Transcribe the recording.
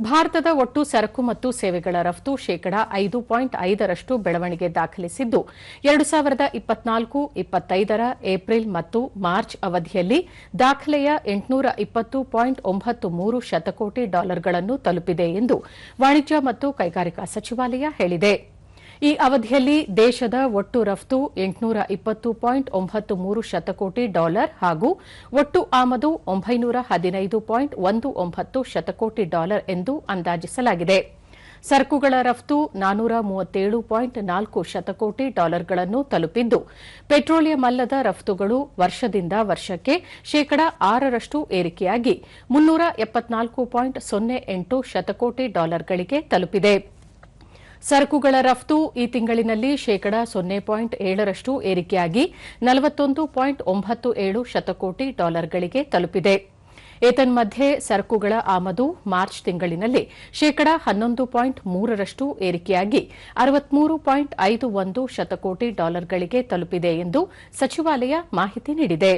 ಭಾರತದ ಒಟ್ಟು ಸರಕು ಮತ್ತು ಸೇವೆಗಳ ರಫ್ತು ಶೇಕಡಾ ಐದು ಪಾಯಿಂಟ್ ಐದರಷ್ಟು ಬೆಳವಣಿಗೆ ದಾಖಲಿಸಿದ್ದು. ಎರಡು ಸಾವಿರದ ಇಪ್ಪತ್ನಾಲ್ಕು, ಇಪ್ಪತ್ತೈದರ ಏಪ್ರಿಲ್ ಮತ್ತು ಮಾರ್ಚ್ ಅವಧಿಯಲ್ಲಿ ದಾಖಲೆಯ ಎಂಟುನೂರ ಇಪ್ಪತ್ತು ಪಾಯಿಂಟ್ ಒಂಬತ್ತು ಮೂರು ಶತಕೋಟಿ ಡಾಲರ್ಗಳನ್ನು ತಲುಪಿದೆ ಎಂದು ವಾಣಿಜ್ಯ ಮತ್ತು ಕೈಗಾರಿಕಾ ಸಚಿವಾಲಯ ಹೇಳಿದೆ. ಈ ಅವಧಿಯಲ್ಲಿ ದೇಶದ ಒಟ್ಟು ರಫ್ತು ಎಂಟುನೂರ ಇಪ್ಪತ್ತು ಪಾಯಿಂಟ್ ಒಂಬತ್ತು ಮೂರು ಶತಕೋಟಿ ಡಾಲರ್ ಹಾಗೂ ಒಟ್ಟು ಆಮದು ಒಂಬೈನೂರ ಹದಿನೈದು ಪಾಯಿಂಟ್ ಒಂದು ಒಂಬತ್ತು ಶತಕೋಟಿ ಡಾಲರ್ ಎಂದು ಅಂದಾಜಿಸಲಾಗಿದೆ. ಸರಕುಗಳ ರಫ್ತು ನಾನೂರ ಮೂವತ್ತೇಳು ಪಾಯಿಂಟ್ ನಾಲ್ಕು ಶತಕೋಟಿ ಡಾಲರ್ಗಳನ್ನು ತಲುಪಿದ್ದು, ಪೆಟ್ರೋಲಿಯಂ ಅಲ್ಲದ ರಫ್ತುಗಳು ವರ್ಷದಿಂದ ವರ್ಷಕ್ಕೆ ಶೇಕಡಾ ಆರರಷ್ಟು ಏರಿಕೆಯಾಗಿ ಮುನ್ನೂರ ಎಪ್ಪತ್ನಾಲ್ಕು ಪಾಯಿಂಟ್ ಸೊನ್ನೆ ಎಂಟು ಶತಕೋಟಿ ಡಾಲರ್ಗಳಿಗೆ ತಲುಪಿದೆ. ಸರಕುಗಳ ರಫ್ತು ಈ ತಿಂಗಳಿನಲ್ಲಿ ಶೇಕಡಾ ಸೊನ್ನೆ ಪಾಯಿಂಟ್ ಏಳರಷ್ಟು ಏರಿಕೆಯಾಗಿ ನಲವತ್ತೊಂದು ಪಾಯಿಂಟ್ ಒಂಬತ್ತು ಏಳು ಶತಕೋಟಿ ಡಾಲರ್ಗಳಿಗೆ ತಲುಪಿದೆ. ಏತನ್ಮಧ್ಯೆ ಸರಕುಗಳ ಆಮದು ಮಾರ್ಚ್ ತಿಂಗಳಿನಲ್ಲಿ ಶೇಕಡಾ ಹನ್ನೊಂದು ಪಾಯಿಂಟ್ ಮೂರರಷ್ಟು ಏರಿಕೆಯಾಗಿ ಅರವತ್ಮೂರು ಪಾಯಿಂಟ್ ಐದು ಒಂದು ಶತಕೋಟಿ ಡಾಲರ್ಗಳಿಗೆ ತಲುಪಿದೆ ಎಂದು ಸಚಿವಾಲಯ ಮಾಹಿತಿ ನೀಡಿದೆ.